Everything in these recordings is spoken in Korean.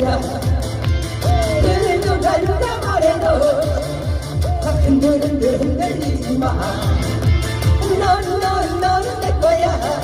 거야. 그래도 달다 말해도 다 흔들흔들 흔들리지 마. 너는 너는 너는 내 거야.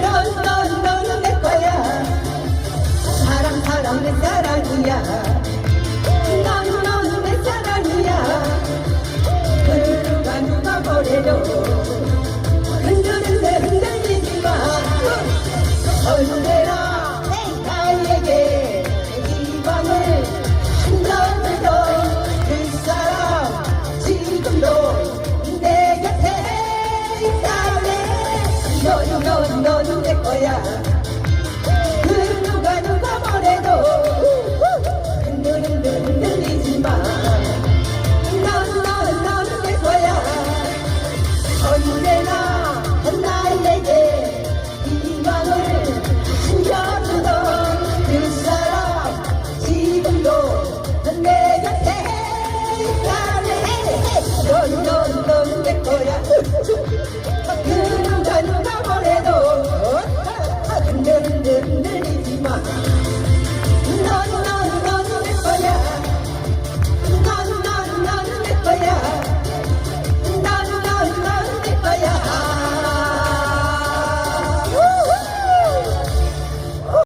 넌넌 너는 내 거야 사랑 사랑 내 사랑이야 넌넌 내 사랑이야 그를 누가 누가 버려요 흔드는데 흔들리지 마 얼른 내라 너는 너는 너는 내 거야 그 누가 누가 뭐래도 흔들 흔들 흔들리지 마 너는 너는 너는 내 거야 언제나 나에게 희망을 안겨주던 그 사람 지금도 내 곁에 있다네 너는 너는 너는 내 거야